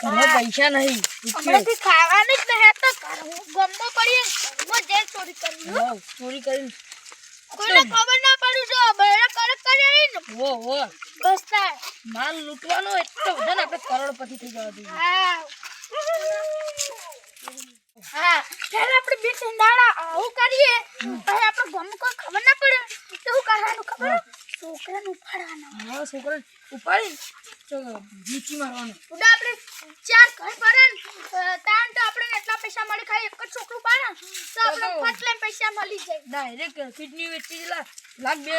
ઘરમાં પૈસા નહીં. હમણાંથી ખાવાનું જ નહીં તો ગમો પડીએ ઘરમાં જઈને ચોરી ચોરી કરી. કોઈને ખબર ના પડી જો બહેરા કરે કરે ને. વો વો બસ થાય. માલ લૂંટવાનો એટલો બધો ને આપણે કરોડપતિ થઈ જવા જોઈએ. હા. હા ત્યારે આપણે બે ત્રણ આવું કરીએ ત્યારે આપણે ગમ કોઈ ખબર ના પડે. તો કરવાનું ખબર? છોકરાને ઉપાડવાનો. હા ઉપાડી. તો જીચી મારવાનો. ઉડા આપણે ચાર ઘર ભરે તાન તો આપણે એટલા પૈસા મળે ખાલી એક જ છોકરું પાડે તો આપણે ફટ પૈસા મળી જાય. ડાયરેક્ટ કિડની વેચી દેલા લાખ બે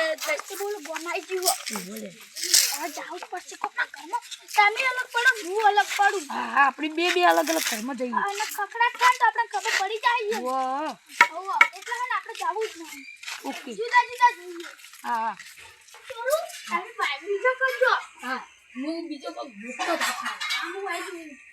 તો બોલો ગમાઈ જીવો. બોલે. આ જાવું પડશે કોકના ઘરમાં. તમે અલગ પડો હું અલગ પડું. હા હા આપણી બે બે અલગ અલગ ઘરમાં જઈએ. અને ખખડાટ થાય તો આપણે ખબર પડી જાય. વાહ. હોવે, એટલે હે આપણે જાવું જ નહીં. ઓકે. જુદા જુદા જોઈએ. હા હા. થોડું તમે બાય બીજો કરજો. હા. હું બીજો પગ મોટો રાખવાનો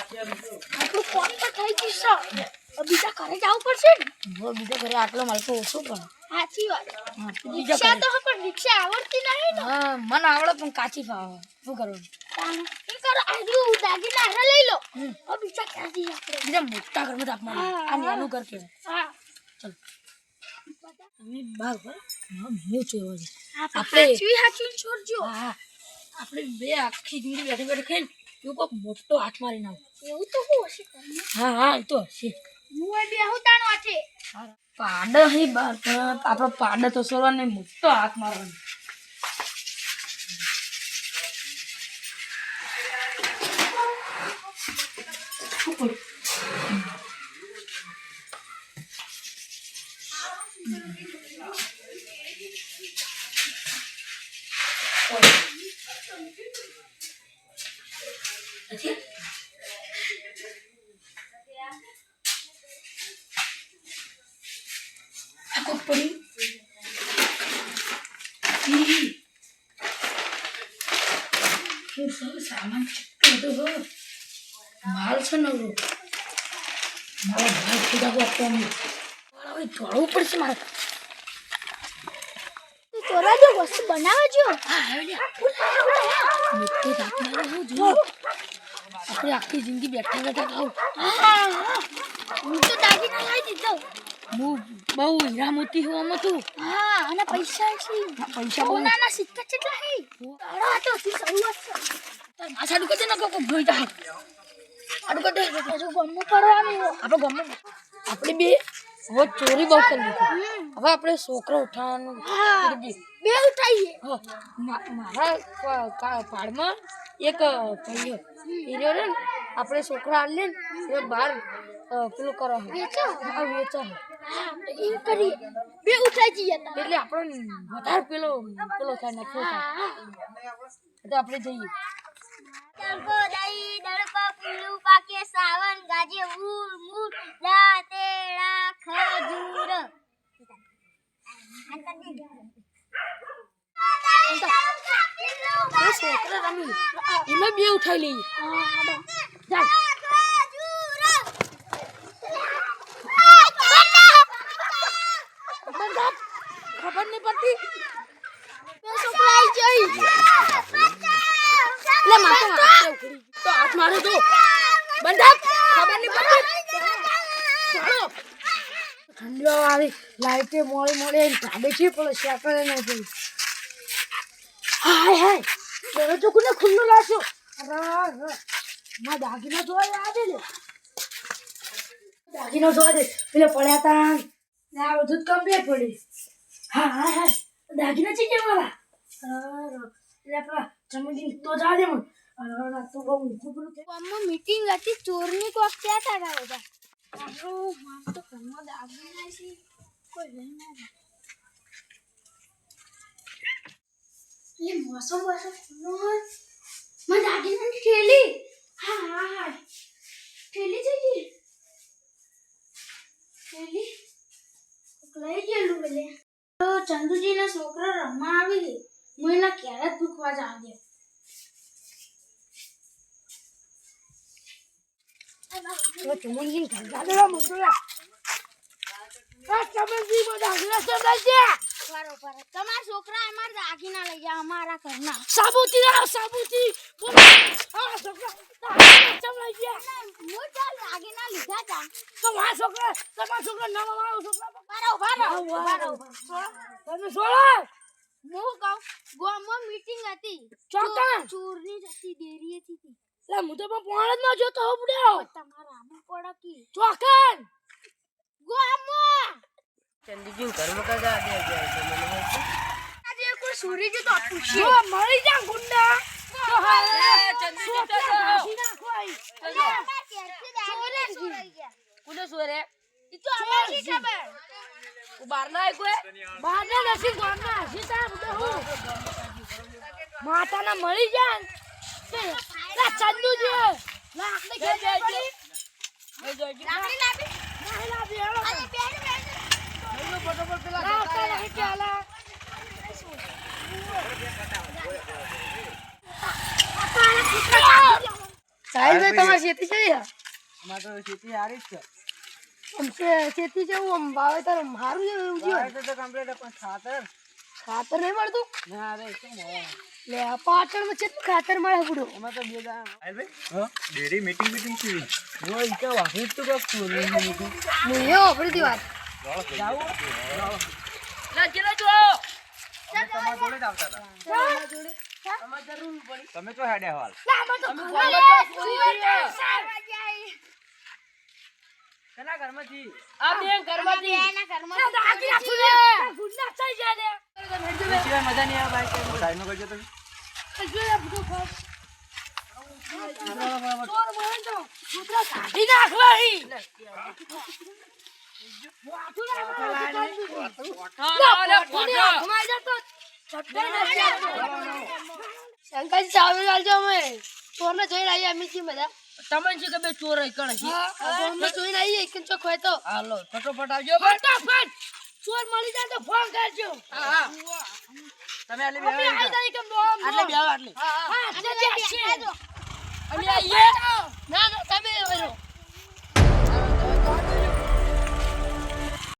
આપણું ફોન તો થઈ બીજા ઘરે જવું પડશે ને? બીજા ઘરે આટલો માલ તો ઓછો પણ સાચી વાત. હા તો બીજા રિક્ષા તો પણ રિક્ષા આવડતી નહીં ને. હા મને આવડે પણ કાચી ફાવે. શું તાને એ કરો? દાગીના લઈ લો. હવે બીજા જઈએ આપણે? બીજા મોટા ઘરમાં જ આપવાનું. આ નાનું ઘર કહેવાય. હા. ચાલ. તમે બાર પર હા જોયો છે આપણે હાચવી છોડજો. હા હા આપણે બે આખી જિંદગી બેઠે બેઠે ખાઈને એવું કોઈક મોટો હાથ મારી નાખો એવું તો હું હશે હા હા એ તો હશે. પાડ હી બાર પણ આપણો પાડ તો સોરવાનો મોટો હાથ મારવાનો. Thank કોક શું સામાન બધો. માલ છે નવરો મારા ભાઈ ખુદા અમે હવે દોડવું પડશે મારે. તોરા જો વસ્તુ બનાવે જો. હા હવે મોટો મારે હું જોયું આપણે આખી જિંદગી બેઠા બેઠા ખાવું. હું તો દાગીના લાવી દીધો હું બહુ હીરા મોતી હું આમાં તું. હા અને પૈસા છે. પૈસા બહુ. સોનાના સિક્કા કેટલા હે. તારો આ તો હજી શરૂઆત છે આ સાડું કદે ન કો ભોઈ જા. સાડું કદે હજુ ગમવું પડવાનું આપણે ગમે આપણે બે હવે ચોરી બહુ કરી હવે આપણે છોકરો ઉઠાવવાનું. બે ઉઠાઈએ. મારા પાડમાં એક ભાઈઓ. હીરો રે આપણે છોકરા હાલ લે ને બાર પેલું કરો. વેચો. વેચે. એ કરીએ બે ઉઠાઈ જઈએ એટલે આપણને વધારે પેલો પેલો થાય નફો થાય. તો આપણે જઈએ. તડકો દઈ દડકો કુલ્લુ પાકે સાવન ગાજે ઉર મુર દાતેડા ખજૂર. એ છોકરા રમી એમાં બે ઉઠાઈ લઈએ. જઈ. એટલે માથે તો હાથ મારો તો. બંધા ખબર નહીં પડતી? ચાલો. આવી. લાઈટે મોડે મોડે ધાબે છે પેલો શેકડે ન હાય હાય. દરવાજો કોને ખુલ્લો લાગ્યો અરે ના દાગીના જોવા આવે લે દાગીના જોવા દે. પેલે પડ્યા તા. ને આ બધું કમ્પ્લીટ પડી. હા હા હા. દાગીના છે કે મારા? તો જા દે મને. તો બહુ ઊંઘું પેલું મીટિંગ હતી ચોરની કોક ક્યાં હતા બધા? તો ઘરમાં દાગી છે. કોઈ લઈ ના જાય એ મોસમ મોસમ ખુલ્લો હોય મને દાગીનાની થેલી હા હા હા થેલી થઈ ગઈ થેલી કોક લઈ ગયેલું પેલે તો ચંદુજીના છોકરા રમવા આવી ગઈ હું એના ક્યારે જ ભૂખવા જા દે તો ચમકી ઘરડા દેવા મંગળા આ ચમકી માં દાગીના સંભળાય છે બરોબર. તમારા છોકરા અમારા દાગીના લઈ જાય અમારા ઘરના. સાબુતી ના સાબુતી આ છોકરા દાગીના હું ચાલ દાગીના લીધા તા. તમારા છોકરા તમારા છોકરા નવા મારો છોકરા બારો બારો બારો તમે છોડો હું કહું ગામમાં મીટિંગ હતી. ચોકન ચોરની હતી ડેરી હતી. લે હું તો પણ પોણ જ ન જોતો હો બુડ્યો તમારા આમાં પડકી ચોકન ગામમાં ચંદીજી ઘરમાં કદા દે જાય છે મને આજે કોઈ સુરી જો તો પૂછ્યું. ઓ મરી જા ગુંડા. તો હાલે ચંદુજી તો ઘાસી નાખો અહીં. કુને સોરે. ઈ તો અમારી ખબર. હું બહાર ના આવી કોઈ બહારના નથી ગામના હસી તા તો હું માતાના મળી જાય ને લા ચંદુજી લાકડી જય જય ખેંચી જય પડી જય જય લાકડી લાવી નહીં લાવી હેલો અને બેન બેન ફટોફટ પેલા લાવતા નહીં ચાલે સાહેબ તમારી ખેતી છે અમાર તો ખેતી હારી જ છે આમ છે ખેતી છે આમ વાવેતર આમ સારું છે એવું છે વાવેતર તો complete પણ ખાતર ખાતર નહીં મળતું ના રે શું મળે લે આ પાટણમાં કેટલું ખાતર મળે બુડો એમાં તો બે દાણા. ડેરી મીટિંગ મીટિંગ છે. જો ઈ તો વાહી તો કોક ચોરી હું એ વાપરી વાત. ના ચલો જો તમારા જોડે જ આવતા હતા. અમાર જરૂર પડી. તમે તો હેડે હાલ કના ઘરમાંથી. આ બેન ઘરમાંથી. ગુંડા થઈ જાય સિવાય મજા નહીં આવે કરજો તમે. ચોર તો છોકરા કાઢી નાખવા. શંકરજી ચાવી લાલજો અમે. જોઈને આવીએ અમે છીએ બધા. તમને શું કે બે ચોર કણ છે? હા, અમે જોઈને આવીએ એક ચોક હોય તો હાલો ફટોફટ આવજો. ફટાફટ! ચોર મળી જાય તો ફોન કરજો. હા હા. તમે આલે બે આટલે બે આટલે. હા હા. અમે આઈએ ના ના તમે વળો.